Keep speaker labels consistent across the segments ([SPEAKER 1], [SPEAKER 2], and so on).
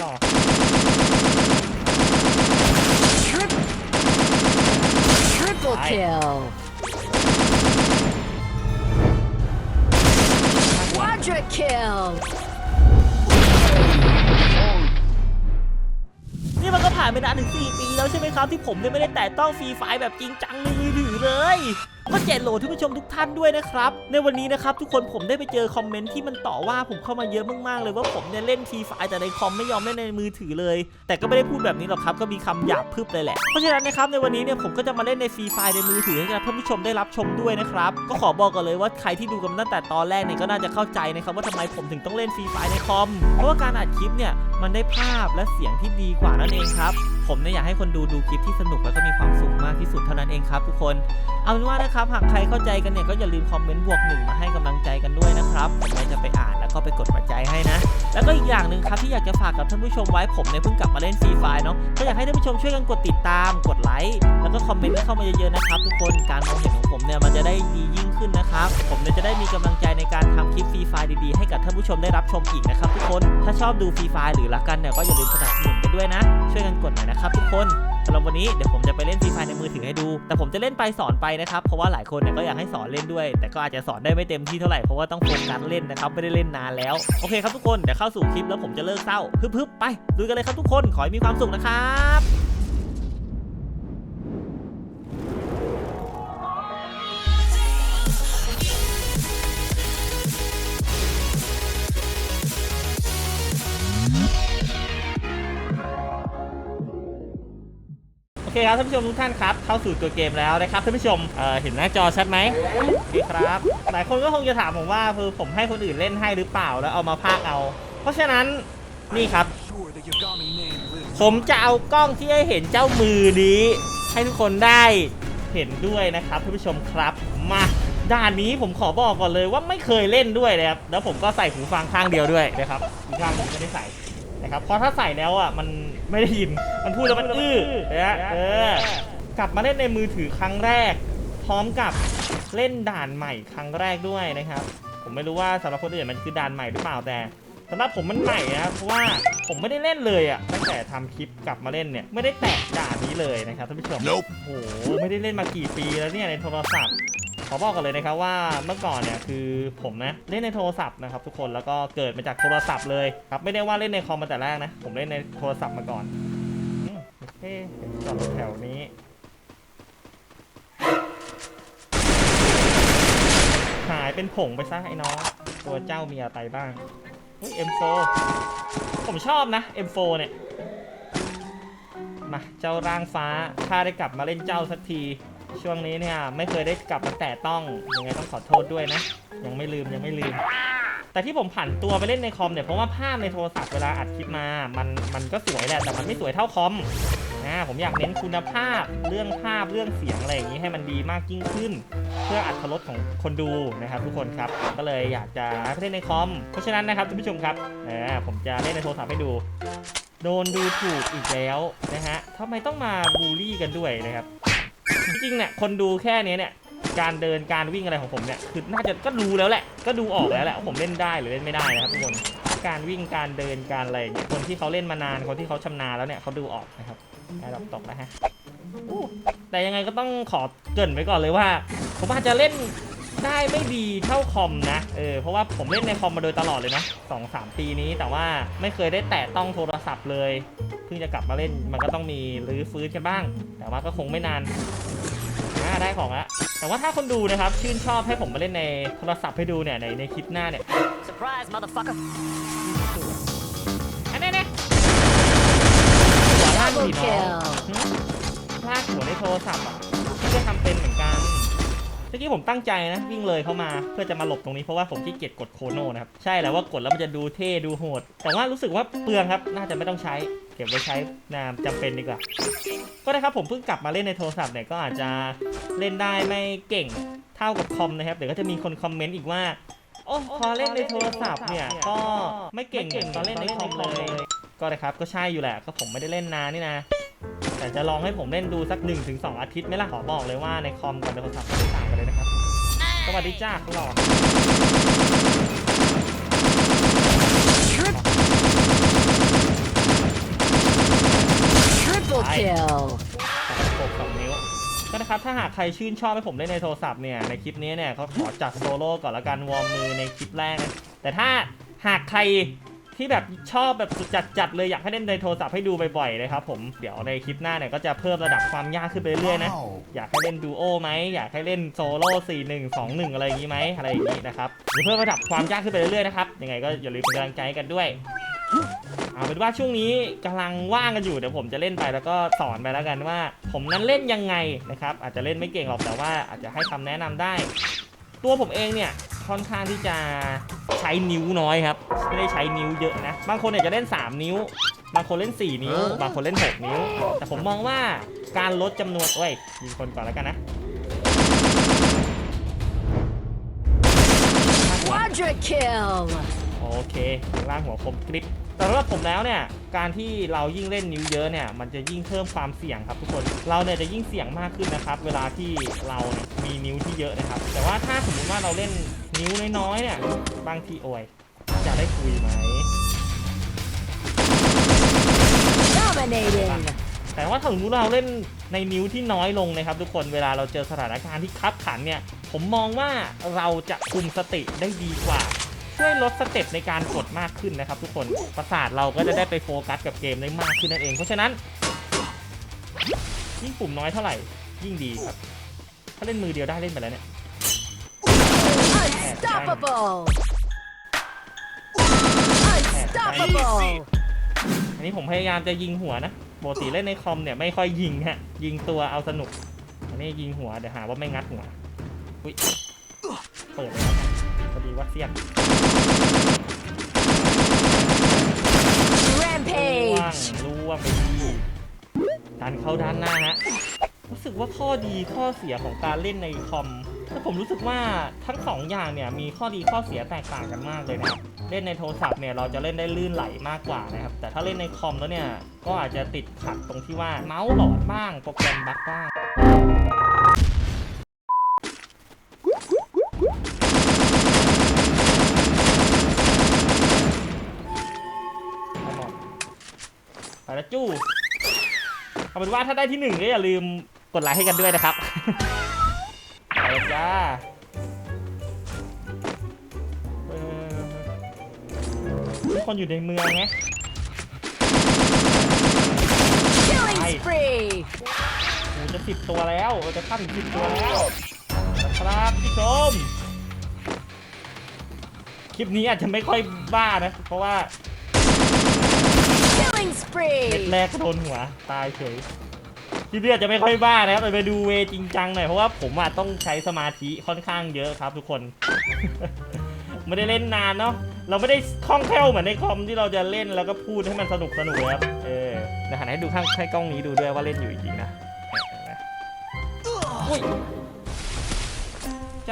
[SPEAKER 1] หล่อ
[SPEAKER 2] Triple kill. Quadra kill.
[SPEAKER 3] นี่มันก็ผ่านไปนานถึง 4 ปีแล้วใช่ไหมครับ ที่ผมเนี่ยไม่ได้แตะต้องฟรีไฟล์แบบจริงจังในมือถือเลยก็เจ็ดโหลดทุกผู้ชมทุกท่านด้วยนะครับ ในวันนี้นะครับทุกคนผมได้ไปเจอคอมเมนต์ที่มันต่อว่าผมเข้ามาเยอะมากๆเลยว่าผมเนี่ยเล่นฟรีไฟล์แต่ในคอมไม่ยอมเล่นในมือถือเลย แต่ก็ไม่ได้พูดแบบนี้หรอกครับก็มีคำหยาบพึบเลยแหละเพราะฉะนั้นนะครับในวันนี้เนี่ยผมก็จะมาเล่นในฟรีไฟล์ในมือถือให้กับท่านผู้ชมได้รับชมด้วยนะครับก็ขอบอกก่อนเลยว่าใครที่ดูกันตั้งแต่ตอนแรกเนี่ยก็น่าจะเข้าใจนะครับว่าทำไมผมถึงต้องเล่นฟรีไฟล์ในคอมเพราะว่าการอัดคลิปเนี่ยมันได้ภาพและเสียงที่ดีกว่านั่นเองครับ ผมเนี่ยอยากให้คนดูดูคลิปที่สนุกแล้วก็มีความสุขมากที่สุดเท่านั้นเองครับทุกคน เอาเป็นว่านะครับหากใครเข้าใจกันเนี่ยก็อย่าลืมคอมเมนต์บวกหนึ่งมาให้กำลังใจกันด้วยนะครับผมจะไปอ่านแล้วก็ไปกดหัวใจให้นะ แล้วก็อีกอย่างหนึ่งครับที่อยากจะฝากกับท่านผู้ชมไว้ผมเนี่ยเพิ่งกลับมาเล่นฟรีไฟเนาะก็อยากให้ท่านผู้ชมช่วยกันกดติดตาม กดไลค์แล้วก็คอมเมนต์เข้ามาเยอะๆนะครับทุกคนการมองเห็นของผมเนี่ยมันจะได้ดียิ่งขึ้นนะครับผมเนี่ยจะได้มีกำลังใจในการทำคลิปฟรีไฟดีๆให้กับท่านผู้ชมได้รับชมอีกนะครับทุกคนถ้าชอบดูฟรีไฟหรือรักกันเนี่ยก็อย่าลืมสนับสนุนกันด้วยนะ ช่วยกันกดหน่อยนะครับครับทุกคนสำหรับวันนี้เดี๋ยวผมจะไปเล่นฟรีไฟในมือถือให้ดู แต่ผมจะเล่นไปสอนไปนะครับเพราะว่าหลายคนเนี่ยก็อยากให้สอนเล่นด้วย แต่ก็อาจจะสอนได้ไม่เต็มที่เท่าไหร่เพราะว่าต้องโฟกัสเล่นนะครับไม่ได้เล่นนานแล้วโอเคครับทุกคนเดี๋ยวเข้าสู่คลิปแล้วผมจะเลิกเศร้าฮึบๆไปดูกันเลยครับทุกคนขอให้มีความสุขนะครับ เคครับท่านผู้ชมทุกท่านครับเข้าสู่ตัวเกมแล้วนะครับท่านผู้ชมเอ่อเห็นหน้าจอชัดไหมดีครับหลายคนก็คงจะถามผมว่าคือผมให้คนอื่นเล่นให้หรือเปล่าแล้วเอามาพากเอา เพราะฉะนั้นนี่ครับ ผมจะเอากล้องที่ให้เห็นเจ้ามือนี้ ให้ทุกคนได้เห็นด้วยนะครับท่านผู้ชมครับมาด่านนี้ผมขอบอกก่อนเลยว่าไม่เคยเล่นด้วยนะครับแล้วผมก็ใส่หูฟังข้างเดียวด้วยนะครับอีกข้างหนึงไม่ได้ใส่ นะครับเพราะถ้าใส่แล้วอะมันไม่ได้ยินมันพูดแล้วมันอื้อนะเออกลับมาเล่นในมือถือครั้งแรก พร้อมกับเล่นด่านใหม่ครั้งแรกด้วยนะครับ ผมไม่รู้ว่าสำหรับคนอื่นมันคือด่านใหม่หรือเปล่าแต่สำหรับผมมันใหม่นะครับเพราะว่าผมไม่ได้เล่นเลยอะตั้งแต่ทำคลิปกลับมาเล่นเนี่ยไม่ได้แตะด่านนี้เลยนะครับท่านผู้ชม
[SPEAKER 4] Nope
[SPEAKER 3] โอ้โหไม่ได้เล่นมากี่ปีแล้วเนี่ยในโทรศัพท์ข อบอกกันเลยนะครับว่าเมื่อก่อนเนี่ยคือผมนะเล่นในโทรศัพท์นะครับทุกคนแล้วก็เกิดมาจากโทรศัพท์เลยครับไม่ได้ว่าเล่นในคอมมาแต่แรกนะ ผมเล่นในโทรศัพท์มาก่อนโอเคจอดแถวนี้หายเป็นผงไปซะไอ้น้องตัวเจ้ามีอะไรบ้างอุ้ย M4 ผมชอบนะ M4 เนี่ยมาเจ้าร่างฟ้าถ้าได้กลับมาเล่นเจ้าสักที ช่วงนี้เนี่ยไม่เคยได้กลับมาแตะต้องยังไงต้องขอโทษด้วยนะ ยังไม่ลืมยังไม่ลืม แต่ที่ผมผันตัวไปเล่นในคอมเนี่ยเพราะว่าภาพในโทรศัพท์เวลาอัดคลิปมา มันมันก็สวยแหละแต่มันไม่สวยเท่าคอมนะผมอยากเน้นคุณภาพเรื่องภาพเรื่องเสียงอะไรอย่างนี้ให้มันดีมากยิ่งขึ้น เพื่ออัตรสของคนดูนะครับ ทุกคนครับก็เลยอยากจะเล่นในคอม เพราะฉะนั้นนะครับท่านผู้ชมครับเออผมจะเล่นในโทรศัพท์ให้ดู โดนดูถูกอีกแล้วนะฮะทำไมต้องมาบูลลี่กันด้วยนะครับ จริงเนี่ยคนดูแค่นี้เนี่ยการเดินการวิ่งอะไรของผมเนี่ยคือน่าจะก็ดูแล้วแหละ ก็ดูออกแล้วแหละผมเล่นได้หรือเล่นไม่ได้นะครับทุกคนการวิ่งการเดินการอะไรอย่างเงี้ยคนที่เขาเล่นมานานคนที่เขาชำนาญแล้วเนี่ยเขาดูออกนะครับไอ้ดอกตกแล้วฮะแต่ยังไงก็ต้องขอเกรินไว้ก่อนเลยว่า ผมอาจจะเล่น ได้ไม่ดีเท่าคอมนะ เออ เพราะว่าผมเล่นในคอมมาโดยตลอดเลยนะสองสามปีนี้แต่ว่าไม่เคยได้แตะต้องโทรศัพท์เลย เพิ่งจะกลับมาเล่นมันก็ต้องมีรื้อฟื้นกันบ้าง แต่ว่าก็คงไม่นานอ่าได้ของละแต่ว่าถ้าคนดูนะครับ ชื่นชอบให้ผมมาเล่นในโทรศัพท์ให้ดูเนี่ย ในในคลิปหน้าเนี่ย
[SPEAKER 2] Surprise, motherfucker.
[SPEAKER 3] อันนี้เนี่ยหัวล่าง
[SPEAKER 2] Double
[SPEAKER 3] สีน้อง
[SPEAKER 2] kill.
[SPEAKER 3] พลาดหัวในโทรศัพท์อะที่จะทำเป็นเหมือนกันเมื่อกี้ผมตั้งใจนะวิ่งเลยเข้ามาเพื่อจะมาหลบตรงนี้เพราะว่าผมขี้เกียจกดโคโน่นะครับใช่แหละว่ากดแล้วมันจะดูเท่ดูโหด แต่ว่ารู้สึกว่าเปลืองครับน่าจะไม่ต้องใช้ เก็บไว้ใช้นามจำเป็นดีกว่า ก็นะครับผมเพิ่งกลับมาเล่นในโทรศัพท์เนี่ยก็อาจจะเล่นได้ไม่เก่งเท่ากับคอมนะครับเดี๋ยวก็จะมีคนคอมเมนต์อีกว่าโอ้พอเล่นในโทรศัพท์เนี่ยก็ไม่เก่งเหมือนตอนเล่นในคอมเลยก็นะครับก็ใช่อยู่แหละก็ผมไม่ได้เล่นนานนี่นะ แต่จะลองให้ผมเล่นดูสัก 1-2 อาทิตย์ไหมล่ะขอบอกเลยว่าในคอมกับในโทรศัพท์ไม่ต่างกันเลยนะครับ สวัสดีจ้าคุณหลอดไปกสองนิ้วก็นะครับถ้าหากใครชื่นชอบให้ผมเล่นในโทรศัพท์เนี่ยในคลิปนี้เนี่ยเขาขอจัดโซโล่ก่อนละกันวอร์มมือในคลิปแรก แต่ถ้าหากใคร ที่แบบชอบแบบสุดจัดๆเลยอยากให้เล่นในโทรศัพท์ให้ดูบ่อยๆนะครับผมเดี๋ยวในคลิปหน้าเนี่ยก็จะเพิ่มระดับความยากขึ้นไปเรื่อยๆนะอยากให้เล่นดูโอไหมอยากให้เล่นโซโล่4 1 2 1อะไรอย่างนี้ไหมอะไรอย่างนี้นะครับหรือเพิ่มระดับความยากขึ้นไปเรื่อยๆนะครับยังไงก็อย่าลืมเป็นกำลังใจให้กันด้วยเอาเป็นว่าช่วงนี้กำลังว่างกันอยู่เดี๋ยวผมจะเล่นไปแล้วก็สอนไปแล้วกันว่า ผมนั้นเล่นยังไงนะครับอาจจะเล่นไม่เก่งหรอกแต่ว่าอาจจะให้คำแนะนำได้ ตัวผมเองเนี่ยค่อนข้างที่จะใช้นิ้วน้อยครับ ไม่ได้ใช้นิ้วเยอะนะ บางคนเนี่ยจะเล่น 3 นิ้ว บางคนเล่น 4 นิ้ว บางคนเล่น 6 นิ้ว แต่ผมมองว่าการลดจำนวนเอ้ยยิงคนก่อนแล้วกันนะ
[SPEAKER 2] Quadra kill.
[SPEAKER 3] โอเคข้างล่างหัวคมกริป แต่สำหรับผมแล้วเนี่ยการที่เรายิ่งเล่นนิ้วเยอะเนี่ยมันจะยิ่งเพิ่มความเสี่ยงครับทุกคนเราเนี่ยจะยิ่งเสี่ยงมากขึ้นนะครับ เวลาที่เราเนี่ยมีนิ้วที่เยอะนะครับ แต่ว่าถ้าสมมติว่าเราเล่นนิ้วน้อยๆเนี่ยบางทีโอยจะได้คุยไหม
[SPEAKER 2] Dominating.
[SPEAKER 3] แต่ว่าถ้าสมมติเราเล่นในนิ้วที่น้อยลงนะครับ ทุกคนเวลาเราเจอสถานการณ์ที่คับขันเนี่ยผมมองว่าเราจะคุมสติได้ดีกว่า ช่วยลดสเต็ปในการกดมากขึ้นนะครับ ทุกคนประสาทเราก็จะได้ไปโฟกัสกับเกมได้มากขึ้นนั่นเอง เพราะฉะนั้น ยิ่งปุ่มน้อยเท่าไหร่ ยิ่งดีครับ ถ้าเล่นมือเดียวได้เล่นไปแล้วเนี่ย
[SPEAKER 2] Unstoppable. Unstoppable.
[SPEAKER 3] อันนี้ผมพยายามจะยิงหัวนะปกติเล่นในคอมเนี่ยไม่ค่อยยิงฮะยิงตัวเอาสนุก อันนี้ยิงหัวเดี๋ยวหาว่าไม่งัดหัวอุ้ยเปิดเลยครับพอดีว่าเสียงล่วง นเข้าด้านหน้าฮะรู้สึกว่าข้อดีข้อเสียของการเล่นในคอมแต่ผมรู้สึกว่าทั้งสองอย่างเนี่ยมีข้อดีข้อเสียแตกต่างกันมากเลยนะครับเล่นในโทรศัพท์เนี่ยเราจะเล่นได้ลื่นไหลมากกว่านะครับ แต่ถ้าเล่นในคอมแล้วเนี่ยก็อาจจะติดขัดตรงที่ว่าเมาส์หลอดบ้างโปรแกรมบั๊กบ้างไปแล้วจู้ เอาเป็นว่าถ้าได้ที่หนึ่งก็อย่าลืมกดไลค์ให้กันด้วยนะครับไปแล้วจ้าเออทุกคนอยู่ในเมืองไง
[SPEAKER 2] Killing spree.
[SPEAKER 3] โอ้จะสิบตัวแล้วเราจะข้ามถึงสิบตัวแล้วนะครับพี่ชม คลิปนี้อาจจะไม่ค่อยบ้านะ เพราะว่า เม็ดแรกก็โดนหัว ตายเฉยคลิปนี้อาจจะไม่ค่อยบ้านะครับแต่ไปดูเวจริงจังหน่อยเพราะว่าผมอะต้องใช้สมาธิค่อนข้างเยอะครับทุกคน ไม่ได้เล่นนานเนาะเราไม่ได้คล่องแคล่วเหมือนในคอมที่เราจะเล่นแล้วก็พูดให้มันสนุกสนุกครับเออเดี๋ยวหันให้ดูข้างให้กล้องนี้ดูด้วยว่าเล่นอยู่จริงนะอุ้ย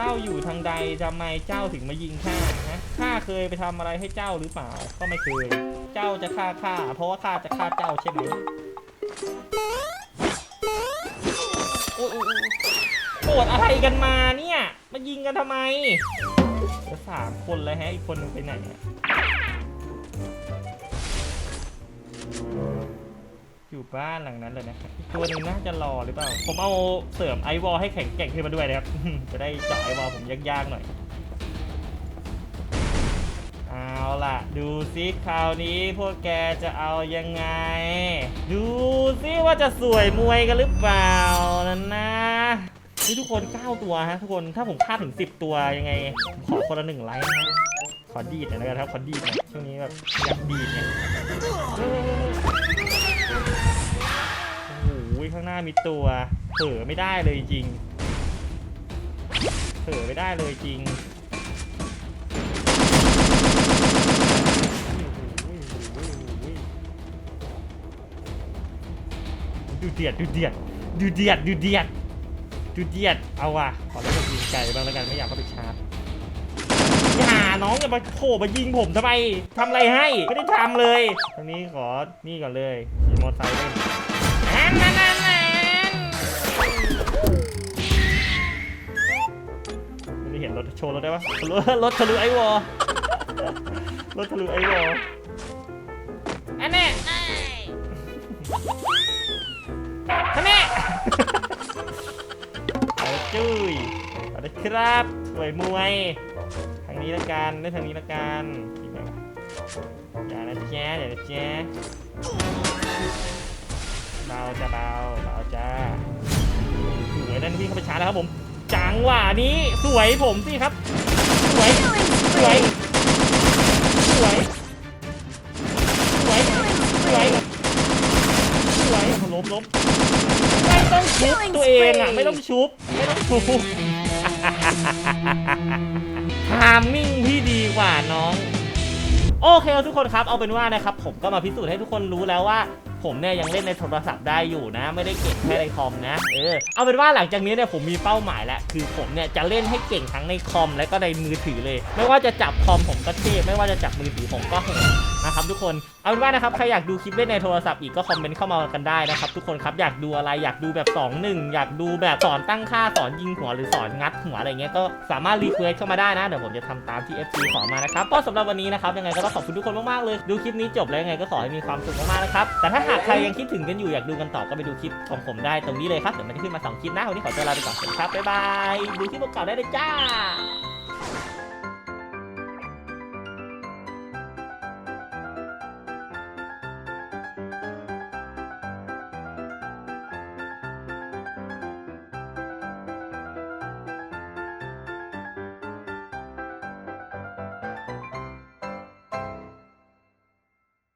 [SPEAKER 3] จ้าอยู่ทางใดทำไมเจ้าถึงมายิงข้าฮะข้าเคยไปทำอะไรให้เจ้าหรือเปล่า ก็ไม่เคย เจ้าจะฆ่าข้าเพราะว่าข้าจะฆ่าเจ้าใช่ไหมโอ้โอ้ยโกรธอะไรกันมาเนี่ย มายิงกันทำไมเหลือสามคนเลยฮะอีกคนนึงไปไหนอะ อยู่บ้านหลังนั้นเลยนะครับตัวหนึงน่าจะรอหรือเปล่า ผมเอาเสริมไอวอลให้แข็งแกร่งขึ้นมาด้วยนะครับ จะได้เจาะไอวอลผมยากๆหน่อย เอาล่ะ ดูซิคราวนี้พวกแกจะเอายังไง ดูซิว่าจะสวยมวยกันหรือเปล่านั่นนะนี่ทุกคน 9 ตัวฮะทุกคนถ้าผมฆ่าถึง 10 ตัวยังไงผมขอคนละหนึ่งไลค์นะ ขอดีดหน่อยนะครับ ขอดีดหน่อยช่วงนี้แบบอยากดีดเนี่ยโอ้โหข้างหน้ามีตัวเผลอไม่ได้เลยจริงเผลอไม่ได้เลยจริงดูเดียดดูเดียดดูเดียดดูเดียดดูเดียดเอาว่ะขอเล่นกับยิงไก่บ้างแล้วกันไม่อยากเข้าไปชาร์จ น้องอย่ามาโผล่มายิงผมทำไมทำอะไรให้ ไม่ได้ทำเลยทางนี้ขอ นี่ก่อนเลยขี่มอเตอร์ไซค์เล่นอันนั้นอันนั้นไม่ได้เห็นรถโชว์รถได้ปะรถรถทะลุไอวอลรถทะลุไอวอลอันนี้ท่านแน่ครับสวยมวยางนี้ละกันเล่นทางนี้ละกันอย่านะแจ๊อย่านะแจ๊เบาจะเบาเบาจ้าสวยนั่นวิ่งเข้าไปช้าแล้วครับผม จังหวะนี้สวยผมสิครับ สวย สวย สวย สวย สวย สวยล้มล้มไม่ต้องชุบตัวเองอะ ไม่ต้องชุบ ไม่ต้องชุบามมิ่งที่ดีกว่าน้อง โอเคทุกคนครับเอาเป็นว่านะครับผมก็มาพิสูจน์ให้ทุกคนรู้แล้วว่า ผมเนี่ยยังเล่นในโทรศัพท์ได้อยู่นะ ไม่ได้เก่งแค่ในคอมนะเออเอาเป็นว่าหลังจากนี้เนี่ยผมมีเป้าหมายแล้วคือผมเนี่ยจะเล่นให้เก่งทั้งในคอมและก็ในมือถือเลย ไม่ว่าจะจับคอมผมก็เทพไม่ว่าจะจับมือถือผมก็โหดนะครับทุกคนเอาเป็นว่านะครับใครอยากดูคลิปเล่นในโทรศัพท์อีกก็คอมเมนต์เข้ามากันได้นะครับทุกคนครับอยากดูอะไรอยากดูแบบ 2 1 อยากดูแบบสอนตั้งค่าสอนยิงหัวหรือสอนงัดหัวอะไรเงี้ยก็สามารถรีเควสเข้ามาได้นะเดี๋ยวผมจะทำตามที่ FC ขอมานะครับก็สำหรับวันนี้นะครับยังไงก็ต้องขอบคุณทุกคนมากๆเลย ดูคลิปนี้จบแล้วยังไงก็ขอให้มีความสุขมากๆนะครับแต่ถ้าหากใครยังคิดถึงกันอยู่อยากดูกันต่อก็ไปดูคลิปของผมได้ตรงนี้เลยครับ เดี๋ยวมันจะขึ้นมาสองคลิปนะวันนี้ขอตัวลาไปก่อนสวัสดีครับบ๊ายบายดูคลิปเก่าได้เลยจ้า